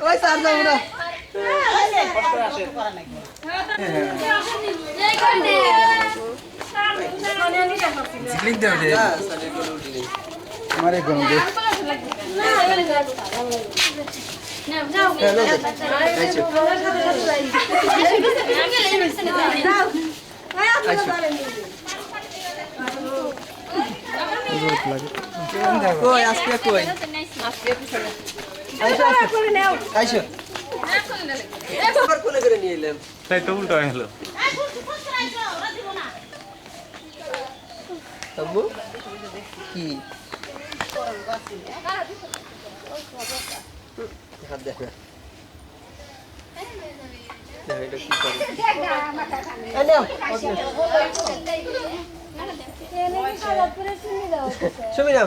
ওই স্যার যাব না আমারে কই আজকে কই? তাই তো উল্টো গেল। আম্মু কি? হাত দেখ না। ছবি নাও।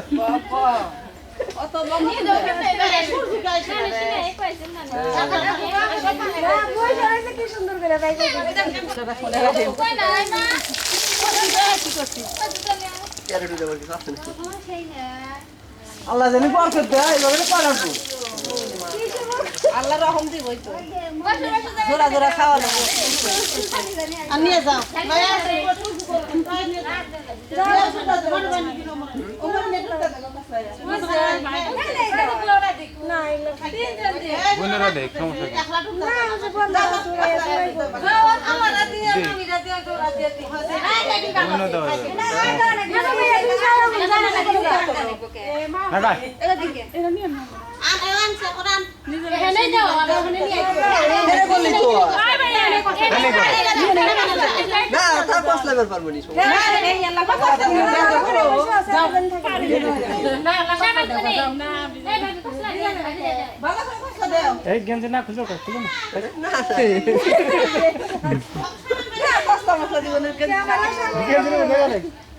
দেবো আল্লাহ জানি পার করতে এইভাবে পারাবো আল্লাহ রহম দিবই তো। খাওয়া লাগবে। আর নিয়ে যাও। বোনেরা দেখ সমস্যা কি? বোনও দেওয়া যাবে হাঁটা ফেরে বললি তো না লেভেল পারব নি এই গেঞ্জি না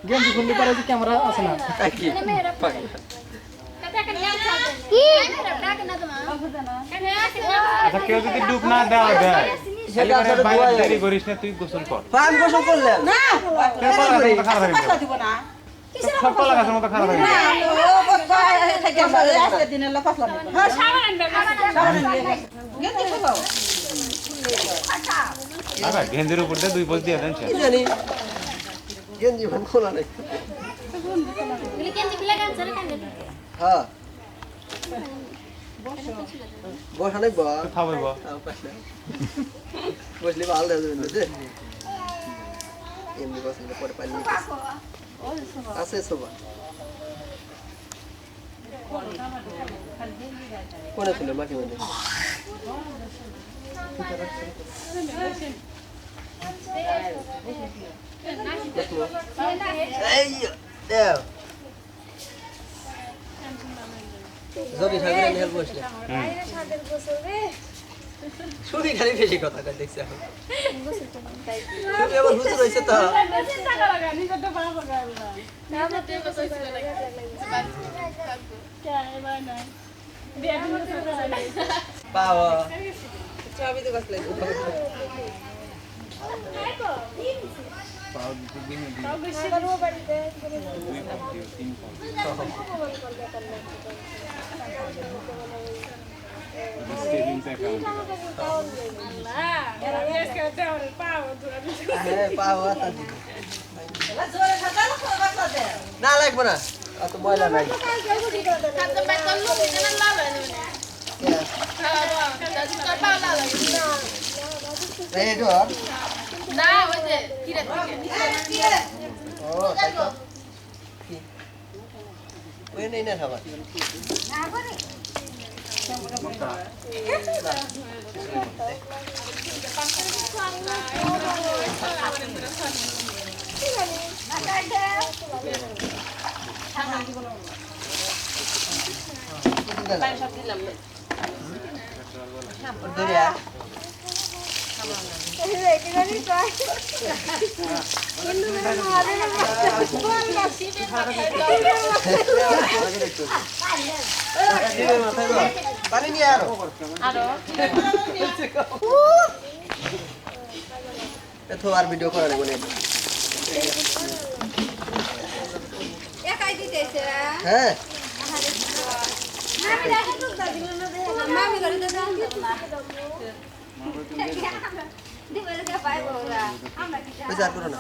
গেঞ্জি খুলতে পারে যে ক্যামেরা আছে না আচ্ছা কেউ যদি ডুব না দেওয়া দেয় সেটা তাহলে আসলে বাইরে দেরি করিস না তুই গোসল কর পান গোসল করলেন সব কলা গাছের মতো খারাপ হয়ে যাবে আচ্ছা গেঞ্জির উপর দিয়ে দুই পোজ দিয়ে দেন জানি গেঞ্জি ভান খোলা নেই হ্যাঁ বসা। নাই বা খাবে বা বসলে ভালো লাগবে যে এমনি বসলে পরে পানি আছে সোবা কোনে ছিল? এই দেও। জবি সাগরে নিয়ে বসলে। শুনি খালি বেশি কথা কয় দেখছি এখন। শুনি আবার হুজুর হয়েছে তো। পাওয়া। চাবি হ্যাঁ পাওয়া তাদি না লাগবে না। অত ময়লা নাই। এই ডর ও তাই তো। কি ওই নেই না খাবার ধরে পানি নিয়ে আরও এত আর ভিডিও করা লাগবে না হ্যাঁ আর করো না